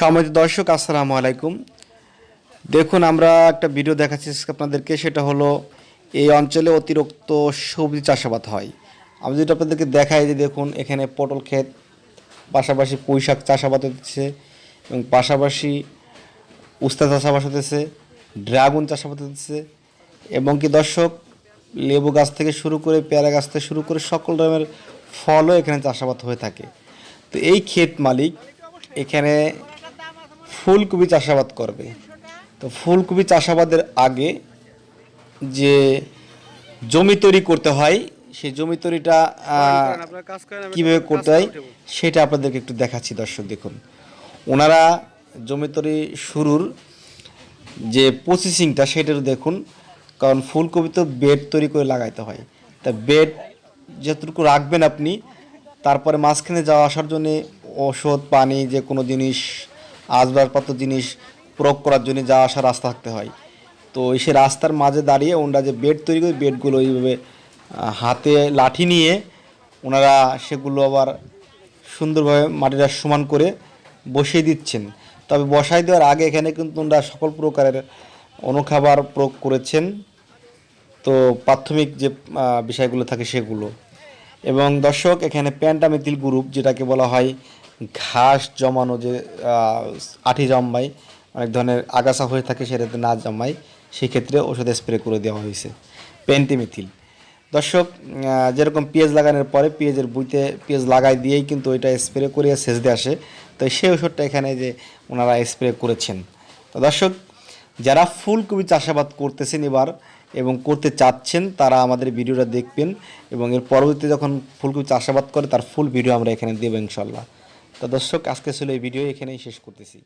সমিত দর্শক, আসসালামু আলাইকুম। দেখুন, আমরা একটা ভিডিও দেখাচ্ছি আপনাদেরকে, সেটা হলো এই অঞ্চলে অতিরিক্ত সবজি চাষাবাদ হয়। আমি যদি আপনাদেরকে দেখাই যে দেখুন, এখানে পটল ক্ষেত, পাশাপাশি পুঁই শাক চাষাবাদ হচ্ছে এবং পাশাপাশি উস্তা চাষাবাদ হতেছে ড্রাগন চাষাবাদ হতেছে এবং কি দর্শক, লেবু গাছ থেকে শুরু করে পেয়ারা গাছ থেকে শুরু করে সকল ধরনের ফলও এখানে চাষাবাদ হয়ে থাকে। তো এই ক্ষেত মালিক এখানে ফুলকপি চাষাবাদ করবে। তো ফুলকপি চাষাবাদের আগে যে জমি তৈরি করতে হয়, সেই জমি তৈরিটা কীভাবে করতে হয়, সেটা আপনাদেরকে একটু দেখাচ্ছি দর্শক দেখুন। ওনারা জমি তৈরি শুরুর যে প্রসেসিংটা সেটা দেখুন। কারণ ফুলকপি তো বেড তৈরি করে লাগাইতে হয়। তা বেড যতটুকু রাখবেন আপনি, তারপরে মাঝখানে যাওয়া আসার জন্যে ওষুধ পানি, যে কোনো জিনিস আসবাবপত্র জিনিস প্রয়োগ করার জন্য যাওয়া আসা রাস্তা থাকতে হয়। তো সে রাস্তার মাঝে দাঁড়িয়ে ওনারা যে বেড তৈরি করে বেডগুলো এইভাবে আহ, হাতে লাঠি নিয়ে ওনারা সেগুলো আবার সুন্দরভাবে মাটিটা সমান করে বসিয়ে দিচ্ছেন। তবে বসাই দেওয়ার আগে এখানে কিন্তু ওনারা সকল প্রকারের অনুখাবার প্রয়োগ করেছেন। তো প্রাথমিক যে বিষয়গুলো থাকে সেগুলো। এবং দর্শক এখানে প্যান্টামিথিল গ্রুপ যেটাকে বলা হয় ঘাস জমানো যে আঠি জমায়, অনেক ধরনের আগাছা হয়ে থাকে সেটাতে না জমায়, সেক্ষেত্রে ওষুধ স্প্রে করে দেওয়া হয়েছে। পেন্টিমিথিল। দর্শক যেরকম পেঁয়াজ লাগানোর পরে পেঁয়াজের বুইতে পেঁয়াজ লাগাই দিয়েই কিন্তু ওইটা স্প্রে করে সেচতে আসে। তো সেই ওষুধটা এখানে যে ওনারা স্প্রে করেছেন। তো দর্শক, যারা ফুলকপি চাষাবাদ করতেছেন এবার এবং করতে চাচ্ছেন, তারা আমাদের ভিডিওটা দেখবেন এবং এর পরবর্তীতে যখন ফুলকপি চাষাবাদ করে, তার ফুল ভিডিও আমরা এখানে দেবো ইনশাল্লাহ তো দর্শক আজকে ছিল এই ভিডিও এখানেই শেষ করতেছি।